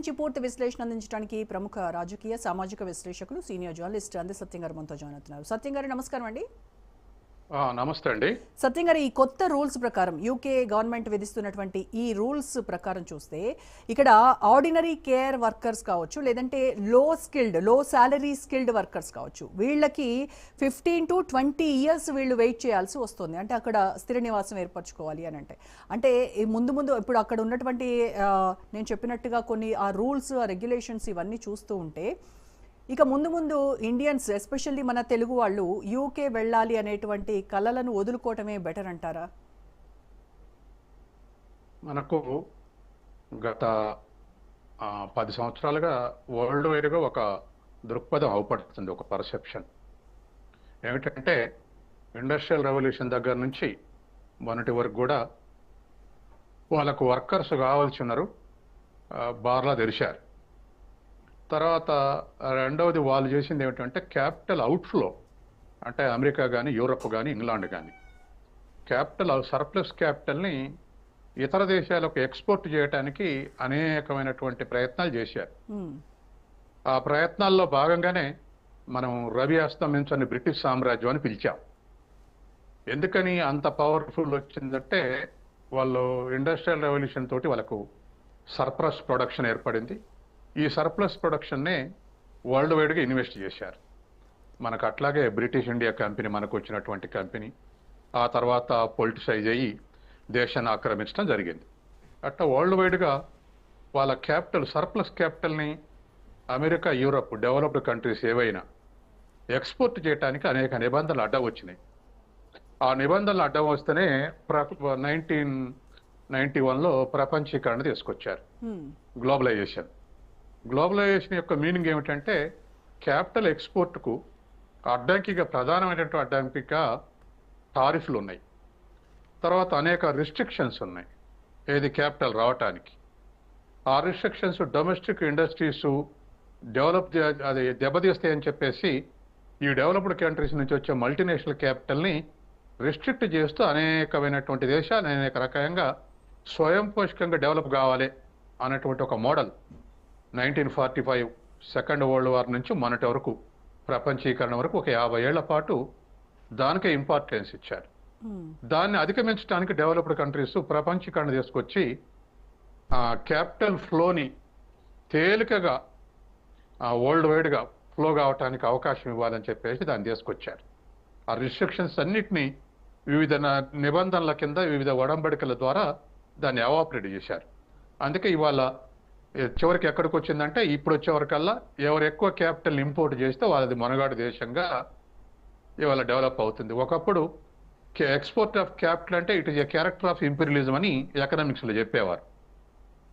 నుంచి పూర్తి విశ్లేషణ అందించడానికి ప్రముఖ రాజకీయ సామాజిక విశ్లేషకులు సీనియర్ జర్నలిస్ట్ అంది సత్యం గారు మనతో జాయిన్ అవుతున్నారు. సత్యం గారు నమస్కారం అండి. నమస్తే అండి. సత్యం గారు ఈ కొత్త రూల్స్ ప్రకారం యూకే గవర్నమెంట్ విధిస్తున్నటువంటి ఈ రూల్స్ ప్రకారం చూస్తే ఇక్కడ ఆర్డినరీ కేర్ వర్కర్స్ కావచ్చు లేదంటే లో స్కిల్డ్లో శాలరీ స్కిల్డ్ వర్కర్స్ కావచ్చు వీళ్ళకి ఫిఫ్టీన్ టు ట్వంటీ ఇయర్స్ వీళ్ళు వెయిట్ చేయాల్సి వస్తుంది. అంటే అక్కడ స్థిర నివాసం ఏర్పరచుకోవాలి అని అంటే. అంటే ముందు ముందు ఇప్పుడు అక్కడ ఉన్నటువంటి నేను చెప్పినట్టుగా కొన్ని ఆ రూల్స్ ఆ రెగ్యులేషన్స్ ఇవన్నీ చూస్తూ ఉంటే ఇక ముందు ముందు ఇండియన్స్ ఎస్పెషల్లీ మన తెలుగు వాళ్ళు యూకే వెళ్ళాలి అనేటువంటి కళలను వదులుకోవటమే బెటర్ అంటారా? మనకు గత పది సంవత్సరాలుగా వరల్డ్ వైడ్గా ఒక దృక్పథం అవపడుతుంది ఒక పర్సెప్షన్ ఏమిటంటే ఇండస్ట్రియల్ రెవల్యూషన్ దగ్గర నుంచి మొన్నటి వరకు కూడా వాళ్ళకు వర్కర్స్ కావాల్సి ఉన్నారు బార్లా తెరిచారు. తర్వాత రెండవది వాళ్ళు చేసింది ఏమిటంటే క్యాపిటల్ అవుట్ఫ్లో అంటే అమెరికా కానీ యూరప్ కానీ ఇంగ్లాండ్ కానీ క్యాపిటల్ సర్ప్లస్ క్యాపిటల్ని ఇతర దేశాలకు ఎక్స్పోర్ట్ చేయడానికి అనేకమైనటువంటి ప్రయత్నాలు చేశారు. ఆ ప్రయత్నాల్లో భాగంగానే మనం రవి అస్తమించని బ్రిటిష్ సామ్రాజ్యం అని పిలిచాం. ఎందుకని అంత పవర్ఫుల్ వచ్చిందంటే వాళ్ళు ఇండస్ట్రియల్ రెవల్యూషన్ తోటి వాళ్ళకు సర్ప్లస్ ప్రొడక్షన్ ఏర్పడింది. ఈ సర్ప్లస్ ప్రొడక్షన్నే వరల్డ్ వైడ్గా ఇన్వెస్ట్ చేశారు. మనకు అట్లాగే బ్రిటిష్ ఇండియా కంపెనీ మనకు వచ్చినటువంటి కంపెనీ ఆ తర్వాత పొలిటిసైజ్ అయ్యి దేశాన్ని ఆక్రమించడం జరిగింది. అట్లా వరల్డ్ వైడ్గా వాళ్ళ క్యాపిటల్ సర్ప్లస్ క్యాపిటల్ని అమెరికా యూరప్ డెవలప్డ్ కంట్రీస్ ఏవైనా ఎక్స్పోర్ట్ చేయడానికి అనేక నిబంధనలు అడ్డం వచ్చినాయి. ఆ నిబంధనలు అడ్డం వస్తేనే నైన్టీన్ నైన్టీ వన్లో ప్రపంచీకరణ తీసుకొచ్చారు. గ్లోబలైజేషన్ గ్లోబలైజేషన్ యొక్క మీనింగ్ ఏమిటంటే క్యాపిటల్ ఎక్స్పోర్ట్కు అడ్డంకిగా ప్రధానమైనటువంటి అడ్డంకిగా టారిఫ్లు ఉన్నాయి. తర్వాత అనేక రిస్ట్రిక్షన్స్ ఉన్నాయి. ఏది క్యాపిటల్ రావటానికి. ఆ రిస్ట్రిక్షన్స్ డొమెస్టిక్ ఇండస్ట్రీస్ డెవలప్ అది దెబ్బతీస్తాయని చెప్పేసి ఈ డెవలప్డ్ కంట్రీస్ నుంచి వచ్చే మల్టీనేషనల్ క్యాపిటల్ని రిస్ట్రిక్ట్ చేస్తూ అనేకమైనటువంటి దేశాలు అనేక రకంగా స్వయం పోషకంగా డెవలప్ కావాలి అనేటువంటి ఒక model. Nineteen forty five second world war నుంచి మొన్నటి వరకు ప్రపంచీకరణ వరకు ఒక యాభై ఏళ్ళ పాటు దానికే ఇంపార్టెన్స్ ఇచ్చారు. దాన్ని అధిగమించడానికి డెవలప్డ్ కంట్రీస్ ప్రపంచీకరణ తీసుకొచ్చి క్యాపిటల్ ఫ్లోని తేలికగా వరల్డ్ వైడ్గా ఫ్లో కావటానికి అవకాశం ఇవ్వాలని చెప్పేసి దాన్ని తీసుకొచ్చారు. ఆ రిస్ట్రిక్షన్స్ అన్నిటినీ వివిధ నిబంధనల కింద వివిధ ఒడంబడికల ద్వారా దాన్ని అవాపరేట్ చేశారు. అందుకే ఇవాళ చివరికి ఎక్కడికి వచ్చిందంటే ఇప్పుడు వచ్చేవరకల్లా ఎవరు ఎక్కువ క్యాపిటల్ ఇంపోర్ట్ చేస్తే వాళ్ళది మనగాడు దేశంగా ఇవాళ డెవలప్ అవుతుంది. ఒకప్పుడు ఎక్స్పోర్ట్ ఆఫ్ క్యాపిటల్ అంటే it is a character of imperialism అని ఎకనామిక్స్లో చెప్పేవారు.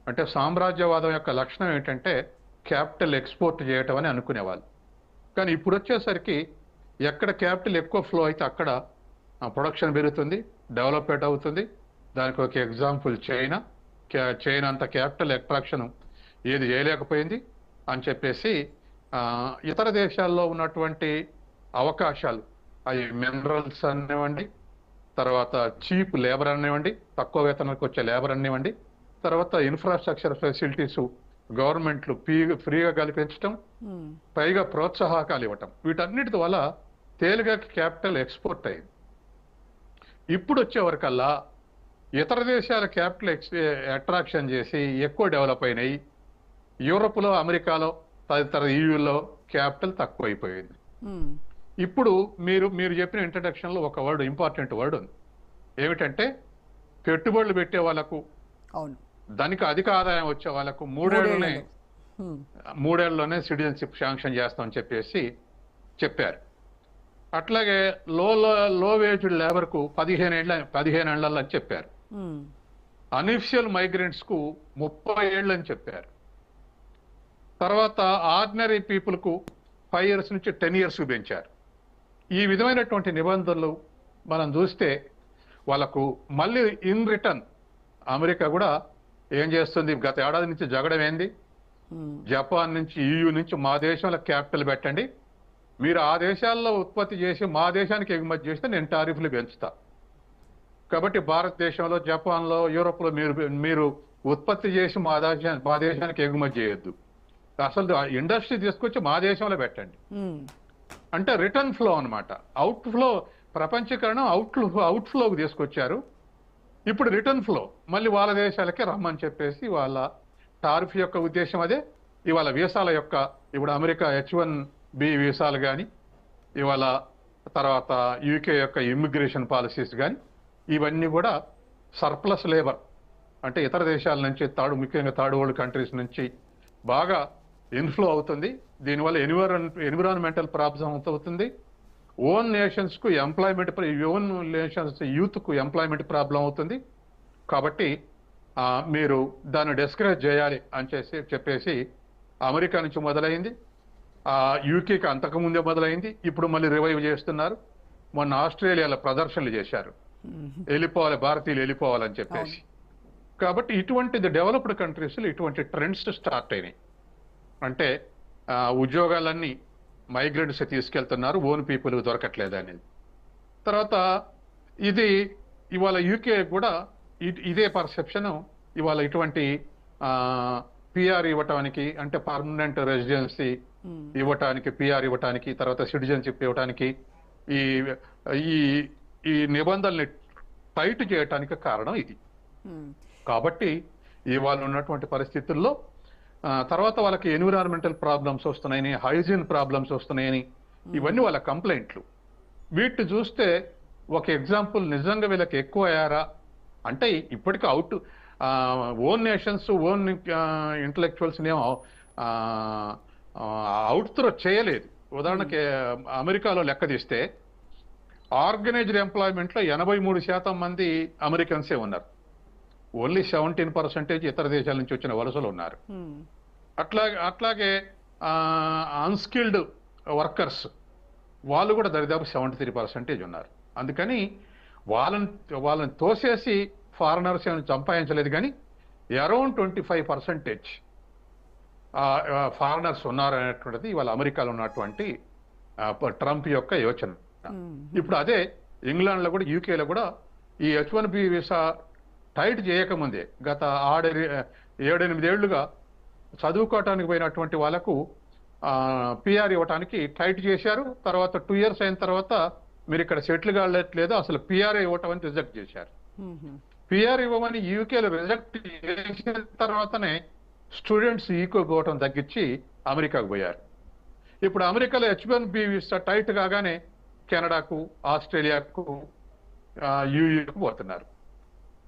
అంటే సామ్రాజ్యవాదం యొక్క లక్షణం ఏంటంటే క్యాపిటల్ ఎక్స్పోర్ట్ చేయటం అని అనుకునేవాళ్ళు. కానీ ఇప్పుడు వచ్చేసరికి ఎక్కడ క్యాపిటల్ ఎక్కువ ఫ్లో అయితే అక్కడ ప్రొడక్షన్ పెరుగుతుంది డెవలప్మెంట్ అవుతుంది. దానికి ఒక ఎగ్జాంపుల్ చైనా. క్యా- చైనా అంత క్యాపిటల్ అట్రాక్షన్ ఏది చేయలేకపోయింది అని చెప్పేసి ఇతర దేశాల్లో ఉన్నటువంటి అవకాశాలు అవి మినరల్స్ అనివ్వండి తర్వాత చీప్ లేబర్ అనివ్వండి తక్కువ వేతనాలకు వచ్చే లేబర్ అనివ్వండి తర్వాత ఇన్ఫ్రాస్ట్రక్చర్ ఫెసిలిటీస్ గవర్నమెంట్లు ఫ్రీ ఫ్రీగా కల్పించడం మ్మ్. పైగా ప్రోత్సాహకాలు ఇవ్వటం. వీటన్నిటి వల్ల తేలిగా క్యాపిటల్ ఎక్స్పోర్ట్ అయింది. ఇప్పుడు వచ్చే వరకల్లా ఇతర దేశాల క్యాపిటల్ ఎక్స్ అట్రాక్షన్ చేసి ఎక్కువ డెవలప్ అయినాయి. యూరోప్లో అమెరికాలో తదితర ఈయూలో క్యాపిటల్ తక్కువ అయిపోయింది. ఇప్పుడు మీరు మీరు చెప్పిన ఇంట్రడక్షన్లో ఒక వర్డ్ ఇంపార్టెంట్ వర్డ్ ఉంది. ఏమిటంటే పెట్టుబడులు పెట్టే వాళ్ళకు దానికి అధిక ఆదాయం వచ్చే వాళ్ళకు మూడేళ్ళనే. మూడేళ్ళలోనే సిటిజన్షిప్ శాంక్షన్ చేస్తామని చెప్పేసి చెప్పారు. అట్లాగే లో లో వేజ్డ్ లేబర్కు పదిహేను ఏళ్ళ పదిహేను ఏళ్ళని చెప్పారు. అన్ఇఫిషియల్ మైగ్రెంట్స్కు ముప్పై ఏళ్ళు అని చెప్పారు. తర్వాత ఆర్డినరీ పీపుల్కు ఫైవ్ ఇయర్స్ నుంచి టెన్ ఇయర్స్ పెంచారు ఈ విధమైనటువంటి నిబంధనలు మనం చూస్తే వాళ్ళకు మళ్ళీ ఇన్ రిటర్న్ అమెరికా కూడా ఏం చేస్తుంది? గత ఏడాది నుంచి జగడం ఏంది. జపాన్ నుంచి ఈయూ నుంచి మా దేశంలో క్యాపిటల్ పెట్టండి. మీరు ఆ దేశాల్లో ఉత్పత్తి చేసి మా దేశానికి ఎగుమతి చేస్తే నేను టారిఫ్లు పెంచుతా. కాబట్టి భారతదేశంలో జపాన్లో యూరోప్లో మీరు మీరు ఉత్పత్తి చేసి మా దేశా మా దేశానికి ఎగుమతి చేయొద్దు. అసలు ఇండస్ట్రీ తీసుకొచ్చి మా దేశంలో పెట్టండి. అంటే రిటర్న్ ఫ్లో అన్నమాట. అవుట్ ఫ్లో ప్రపంచీకరణ అవుట్ అవుట్ ఫ్లోకి తీసుకొచ్చారు. ఇప్పుడు రిటర్న్ ఫ్లో మళ్ళీ వాళ్ళ దేశాలకే రమ్మని చెప్పేసి వాళ్ళ టారిఫ్ యొక్క ఉద్దేశం అదే. ఇవాళ వీసాల యొక్క ఇప్పుడు అమెరికా హెచ్ వన్ బి వీసాలు కానీ ఇవాళ తర్వాత యూకే యొక్క ఇమ్మిగ్రేషన్ పాలసీస్ కానీ ఇవన్నీ కూడా సర్ప్లస్ లేబర్. అంటే ఇతర దేశాల నుంచి తాడు ముఖ్యంగా థర్డ్ వరల్డ్ కంట్రీస్ నుంచి బాగా ఇన్ఫ్లో అవుతుంది. దీనివల్ల ఎన్విరాన్ ఎన్విరాన్మెంటల్ ప్రాబ్లమ్స్ అవుతుంది. ఓన్ నేషన్స్కు ఎంప్లాయ్మెంట్ ఓన్ నేషన్స్ యూత్కు ఎంప్లాయ్మెంట్ ప్రాబ్లం అవుతుంది. కాబట్టి మీరు దాన్ని డిస్కరేజ్ చేయాలి అని చేసి చెప్పేసి అమెరికా నుంచి మొదలైంది. ఆ, యూకేకి అంతకుముందే మొదలైంది. ఇప్పుడు మళ్ళీ రివైవ్ చేస్తున్నారు. మొన్న ఆస్ట్రేలియాలో ప్రదర్శనలు చేశారు. వెళ్ళిపోవాలి భారతీయులు వెళ్ళిపోవాలని చెప్పేసి. కాబట్టి ఇటువంటిది డెవలప్డ్ కంట్రీస్లో ఇటువంటి ట్రెండ్స్ స్టార్ట్ అయినాయి. అంటే ఆ, ఉద్యోగాలన్నీ మైగ్రెంట్స్ తీసుకెళ్తున్నారు ఓన్ పీపుల్ దొరకట్లేదు అనేది తర్వాత ఇది ఇవాళ యూకే కూడా ఇదే పర్సెప్షన్ ఇవాళ ఇటువంటి పిఆర్ ఇవ్వటానికి అంటే పర్మనెంట్ రెసిడెన్సీ. ఇవ్వటానికి పిఆర్ ఇవ్వటానికి తర్వాత సిటిజన్షిప్ ఇవ్వటానికి ఈ ఈ ఈ నిబంధనల్ని టైట్ చేయటానికి కారణం ఇది. కాబట్టి ఇవాళ ఉన్నటువంటి పరిస్థితుల్లో తర్వాత వాళ్ళకి ఎన్విరాన్మెంటల్ ప్రాబ్లమ్స్ వస్తున్నాయని హైజీన్ ప్రాబ్లమ్స్ వస్తున్నాయని ఇవన్నీ వాళ్ళ కంప్లైంట్లు. వీటిని చూస్తే ఒక ఎగ్జాంపుల్ నిజంగా వీళ్ళకి ఎక్కువ అయ్యారా? అంటే ఇప్పటికీ out own nations own intellectuals ఏమో అవుట్ త్రో చేయలేదు. ఉదాహరణకి అమెరికాలో లెక్క తీస్తే ఆర్గనైజ్డ్ ఎంప్లాయ్మెంట్లో ఎనభై మూడు శాతం మంది అమెరికన్సే ఉన్నారు. ఓన్లీ సెవెంటీన్ పర్సెంటేజ్ ఇతర దేశాల నుంచి వచ్చిన వలసలు ఉన్నారు మ్మ్. అట్లాగే అన్స్కిల్డ్ వర్కర్స్ వాళ్ళు కూడా దరిదాపు సెవెంటీ త్రీ పర్సెంటేజ్ ఉన్నారు అందుకని వాళ్ళని వాళ్ళని తోసేసి ఫారినర్స్ ఏమైనా సంపాదించలేదు కానీ around twenty five percentage foreigners ఉన్నారు అనేటువంటిది ఇవాళ అమెరికాలో ఉన్నటువంటి ట్రంప్ యొక్క యోచన. ఇప్పుడు అదే ఇంగ్లాండ్లో కూడా యూకేలో కూడా ఈ H one B visa tight చేయకముందే గత ఆరు ఏడెనిమిదేళ్ళుగా చదువుకోవటానికి పోయినటువంటి వాళ్ళకు పిఆర్ ఇవ్వటానికి టైట్ చేశారు. తర్వాత టూ ఇయర్స్ అయిన తర్వాత మీరు ఇక్కడ సెటిల్ కావట్లేదు అసలు పిఆర్ ఇవ్వటం అని రిజెక్ట్ చేశారు. పిఆర్ ఇవ్వమని యూకేలో రిజెక్ట్ చేసిన తర్వాతనే స్టూడెంట్స్ ఈకో పోవటం తగ్గించి అమెరికాకు పోయారు. ఇప్పుడు అమెరికాలో H one B visa tight కాగానే కెనడాకు ఆస్ట్రేలియాకు యూయూకు పోతున్నారు.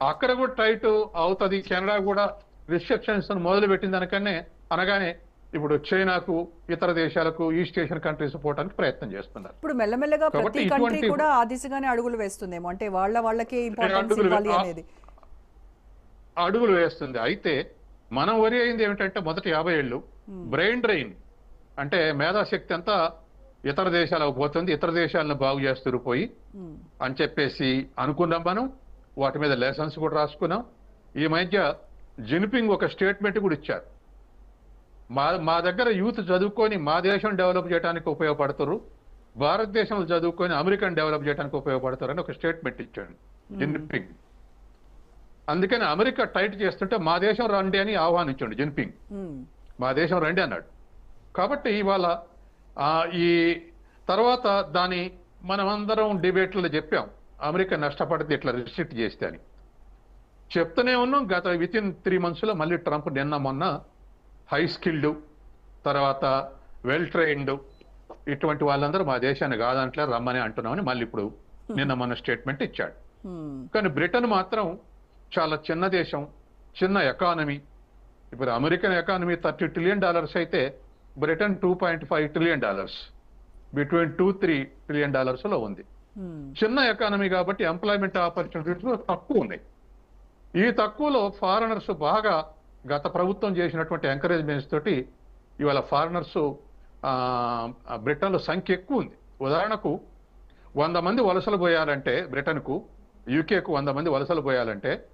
అక్కడ కూడా టైట్ అవుతుంది. కెనడా కూడా రిస్ట్రిక్షన్స్ మొదలు పెట్టింది అనకనే అనగానే ఇప్పుడు చైనాకు ఇతర దేశాలకు ఈస్ట్ ఏషియన్ కంట్రీస్ పోవడానికి ప్రయత్నం చేస్తున్నారు. ఇప్పుడు మెల్లమెల్లగా ప్రతి కంట్రీ కూడా ఆ దిశగానే అడుగులు వేస్తుందేమో. అంటే వాళ్ళ వాళ్ళకే ఇంపార్టెన్స్ ఇవ్వాలి అనేది. అడుగులు వేస్తుంది. అయితే మనం వరి అయింది ఏమిటంటే మొదటి యాభై ఏళ్ళు బ్రెయిన్ డ్రైన్ అంటే మేధాశక్తి అంతా ఇతర దేశాలకు పోతుంది. ఇతర దేశాలను బాగు చేస్తూ పోయి. అని చెప్పేసి అనుకున్నాం మనం. వాటి మీద లెసన్స్ కూడా రాసుకున్నాం. ఈ మధ్య జిన్పింగ్ ఒక స్టేట్మెంట్ కూడా ఇచ్చారు. మా మా దగ్గర యూత్ చదువుకొని మా దేశం డెవలప్ చేయడానికి ఉపయోగపడతారు. భారతదేశంలో చదువుకొని అమెరికన్ డెవలప్ చేయడానికి ఉపయోగపడతారు అని ఒక స్టేట్మెంట్ ఇచ్చాడు జిన్పింగ్. అందుకని అమెరికా టైట్ చేస్తుంటే మా దేశం రండి అని ఆహ్వానించండి జిన్పింగ్. మా దేశం రండి అన్నాడు. కాబట్టి ఇవాళ ఈ తర్వాత దాని మనమందరం డిబేట్లలో చెప్పాం. అమెరికా నష్టపడితే ఇట్లా రిస్ట్రిక్ట్ చేస్తే అని. చెప్తూనే ఉన్నాం గత విత్ ఇన్ త్రీ మంత్స్లో మళ్ళీ ట్రంప్ నిన్న మొన్న హై స్కిల్డ్ తర్వాత వెల్ ట్రైన్డ్ ఇటువంటి వాళ్ళందరూ మా దేశాన్ని కాదంట్లే రమ్మని అంటున్నామని మళ్ళీ ఇప్పుడు నిన్న మన స్టేట్మెంట్ ఇచ్చాడు. కానీ బ్రిటన్ మాత్రం చాలా చిన్న దేశం చిన్న ఎకానమీ. ఇప్పుడు American economy thirty trillion dollars అయితే Britain two point five trillion dollars. Between two three trillion డాలర్స్లో ఉంది. చిన్న ఎకానమీ కాబట్టి ఎంప్లాయ్మెంట్ ఆపర్చునిటీస్ తక్కువ ఉన్నాయి. ఈ తక్కువలో ఫారినర్స్ బాగా గత ప్రభుత్వం చేసినటువంటి ఎంకరేజ్మెంట్స్ తోటి ఇవాళ ఫారినర్స్ బ్రిటన్లో సంఖ్య ఎక్కువ ఉంది. ఉదాహరణకు వంద మంది వలసలు పోయాలంటే బ్రిటన్కు యూకేకు వంద మంది వలసలు పోయాలంటే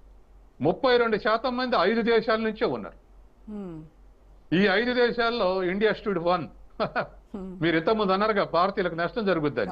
ముప్పై రెండు శాతం మంది ఐదు దేశాల నుంచే ఉన్నారు. మ్మ్. ఈ ఐదు దేశాల్లో ఇండియా స్టూడ్ వన్. మ్మ్. మీరు ఇంతకుముందు అన్నారుగా భారతీయులకు నష్టం జరుగుద్దని.